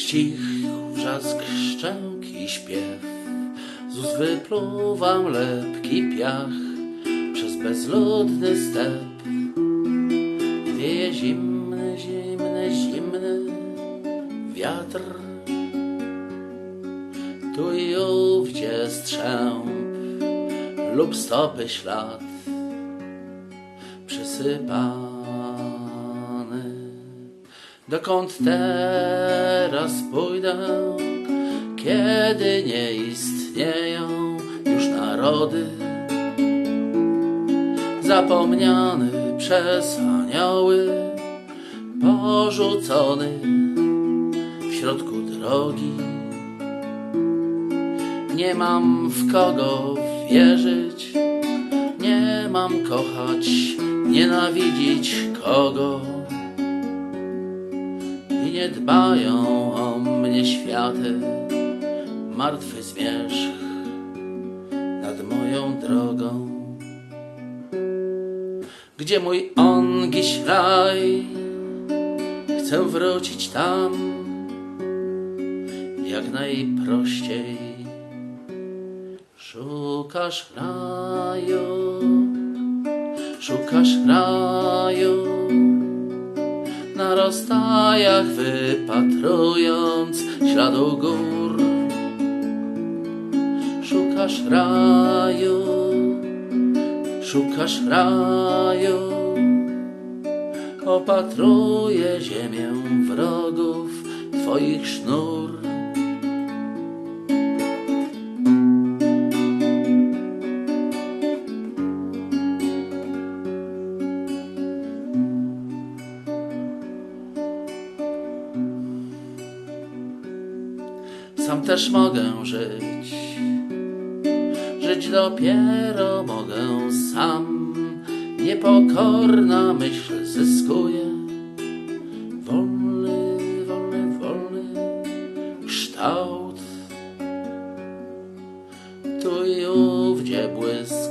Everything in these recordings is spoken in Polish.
Ścich, wrzask, szczęk i śpiew Z ust wypluwam lepki piach Przez bezludny step Wieje zimny, zimny, zimny wiatr Tu i ówdzie strzęp lub stopy ślad przysypany. Dokąd teraz pójdę, kiedy nie istnieją już narody? Zapomniany przez anioły, porzucony w środku drogi. Nie mam w kogo wierzyć, nie mam kochać, nienawidzić kogo. Nie dbają o mnie światy, martwy zmierzch nad moją drogą. Gdzie mój ongiś raj? Chcę wrócić tam, jak najprościej. Szukasz raju, szukasz raju, na rozstajach wypatrując śladu gór. Szukasz raju, szukasz raju, opatruję ziemię wrogów Twoich sznur. Sam też mogę żyć, żyć dopiero mogę sam. Niepokorna myśl zyskuje wolny, wolny, wolny kształt. Tu i ówdzie błysk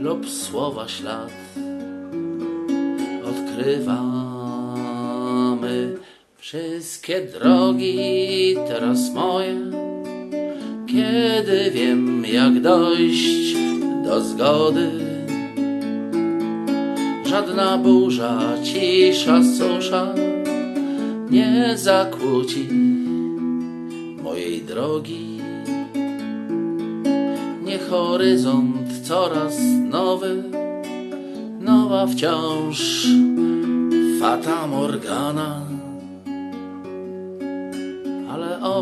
lub słowa ślad odkrywamy wszystkie drogi teraz moje, kiedy wiem jak dojść do zgody. Żadna burza, cisza, susza nie zakłóci mojej drogi. Nie horyzont coraz nowy, nowa wciąż fata morgana,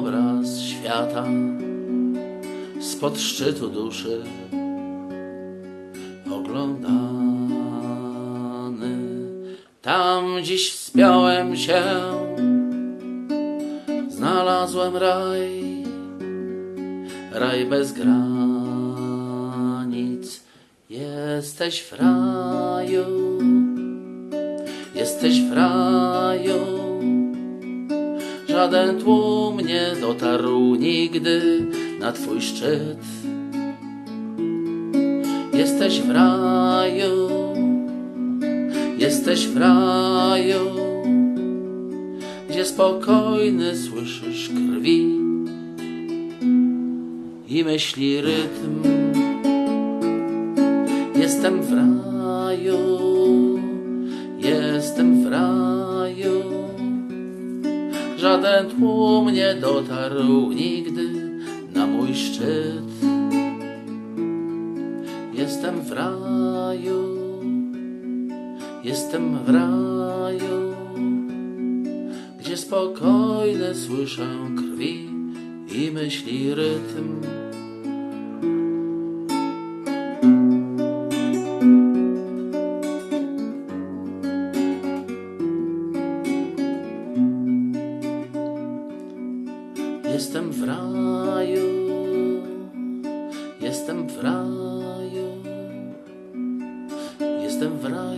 obraz świata spod szczytu duszy oglądany. Tam dziś wspiąłem się, znalazłem raj, raj bez granic. Jesteś w raju, jesteś w raju. Żaden tłum nie dotarł nigdy na twój szczyt. Jesteś w raju, jesteś w raju, gdzie spokojny słyszysz krwi i myśli rytm. Jestem w raju, Żaden tłum nie dotarł nigdy na mój szczyt. Jestem w raju, jestem w raju, gdzie spokojne słyszę krwi i myśli rytm. Jestem w raju, jestem w raju, jestem w raju.